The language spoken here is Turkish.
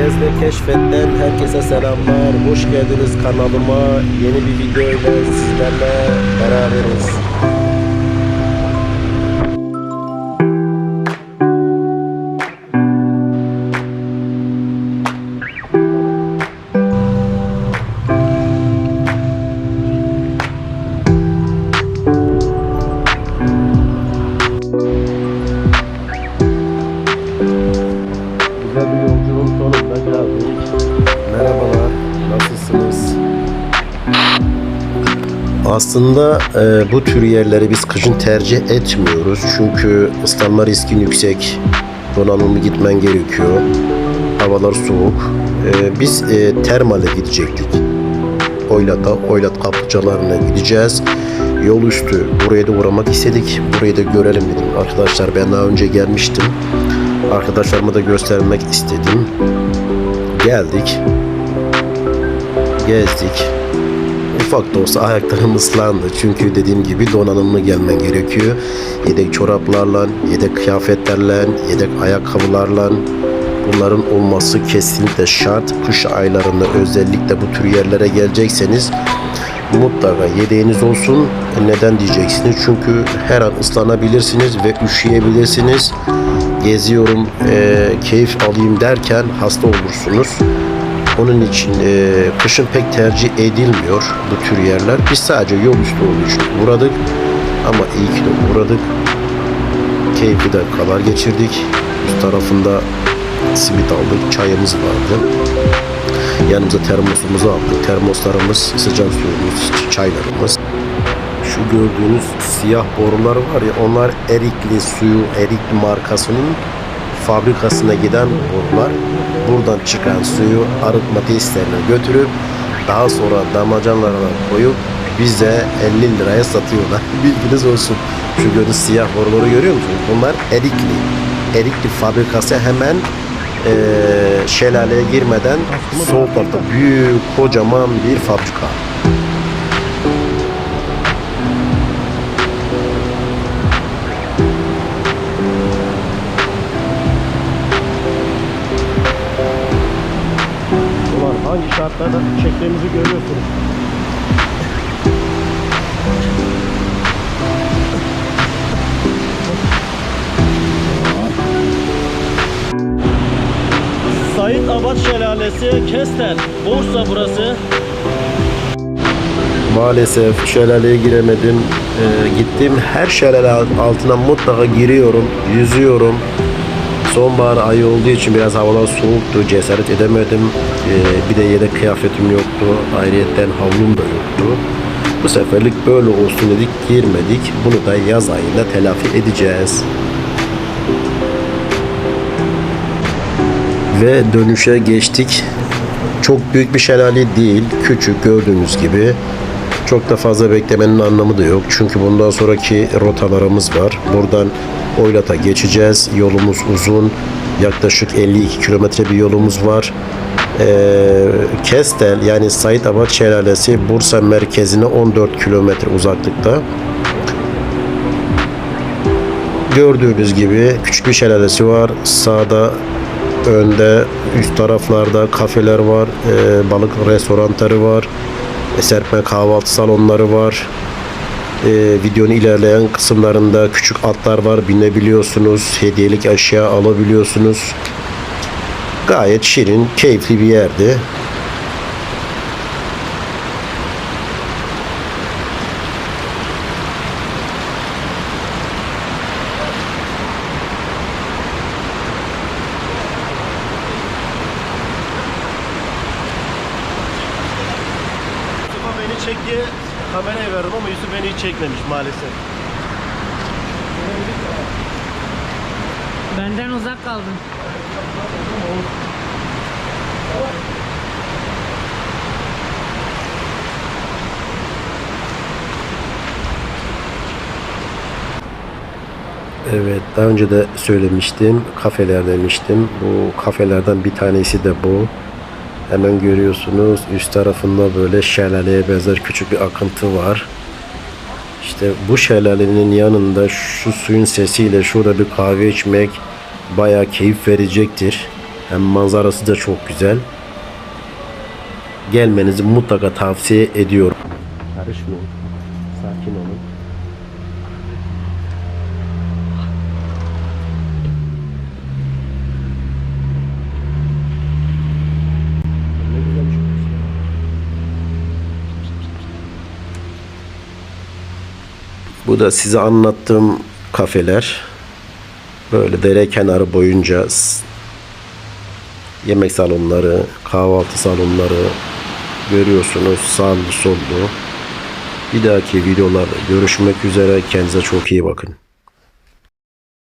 Gez ve keşfetten herkese selamlar. Hoş geldiniz kanalıma. Yeni bir video ile sizlerle beraberiz. Aslında e, bu tür yerleri biz kışın tercih etmiyoruz. Çünkü ıslanma riskin yüksek. Donanımlı gitmen gerekiyor. Havalar soğuk. E, biz e, termale gidecektik. Oylat'a, Oylat kaplıcalarına gideceğiz. Yol üstü buraya da uğramak istedik. Burayı da görelim dedim. Arkadaşlar ben daha önce gelmiştim. Arkadaşlarıma da göstermek istedim. Geldik. Gezdik. Ufak da olsa ayaklarım ıslandı. Çünkü dediğim gibi donanımlı gelmen gerekiyor. Yedek çoraplarla, yedek kıyafetlerle, yedek ayakkabılarla bunların olması kesinlikle şart. Kış aylarında özellikle bu tür yerlere gelecekseniz mutlaka yedeğiniz olsun. Neden diyeceksiniz? Çünkü her an ıslanabilirsiniz ve üşüyebilirsiniz. Geziyorum, eee, keyif alayım derken hasta olursunuz. Onun için eee, kışın pek tercih edilmiyor bu tür yerler. Biz sadece yol üstü olduğu için uğradık. Ama iyi ki de uğradık. Keyifli dakikalar geçirdik. Üst tarafında simit aldık, çayımız vardı. Yanımıza termosumuzu aldık. Termoslarımız, sıcak suyumuz, çaylarımız. Şu gördüğünüz siyah borular var ya onlar Erikli suyu, Erikli markasının fabrikasına giden borular. Buradan çıkan suyu arıtma tesislerine götürüp daha sonra damacanlarına koyup bize 50 liraya satıyorlar. Bilginiz olsun. Şu gördüğünüz siyah boruları görüyor musunuz? Bunlar Erikli. Erikli fabrikası hemen eee şelaleye girmeden sol tarafta büyük kocaman bir fabrika. Hangi şartlarda çektiğimizi görüyorsunuz. Sait Abad Şelalesi, Kestel, Bursa burası. Maalesef şelaleye giremedim. Ee, gittiğim her şelale altına mutlaka giriyorum, yüzüyorum. Sonbahar ayı olduğu için biraz havalar soğuktu, cesaret edemedim. Ee, bir de yedek kıyafetim yoktu, ayrıyetten havlum da yoktu. Bu seferlik böyle olsun dedik, girmedik. Bunu da yaz ayında telafi edeceğiz. Ve dönüşe geçtik. Çok büyük bir şelale değil, küçük gördüğünüz gibi. Çok da fazla beklemenin anlamı da yok. Çünkü bundan sonraki rotalarımız var. Buradan Oylat'a geçeceğiz. Yolumuz uzun. Yaklaşık 52 kilometre bir yolumuz var. Ee, Kestel yani Said Abad Şelalesi Bursa merkezine 14 kilometre uzaklıkta. Gördüğünüz gibi küçük bir şelalesi var. Sağda önde üst taraflarda kafeler var. Ee, balık restoranları var. Serpme kahvaltı salonları var. Ee, videonun ilerleyen kısımlarında küçük atlar var. Binebiliyorsunuz. Hediyelik eşya alabiliyorsunuz. Gayet şirin, keyifli bir yerdi. Çek diye kamerayı verdim ama Yusuf beni hiç çekmemiş maalesef. Benden uzak kaldın. Evet, daha önce de söylemiştim. Kafeler demiştim. Bu kafelerden bir tanesi de bu. Hemen görüyorsunuz üst tarafında böyle şelaleye benzer küçük bir akıntı var. İşte bu şelalenin yanında şu suyun sesiyle şurada bir kahve içmek bayağı keyif verecektir. Hem manzarası da çok güzel. Gelmenizi mutlaka tavsiye ediyorum. Karışmayın. Bu da size anlattığım kafeler. Böyle dere kenarı boyunca yemek salonları, kahvaltı salonları görüyorsunuz sağlı sollu. Bir dahaki videolarda görüşmek üzere. Kendinize çok iyi bakın.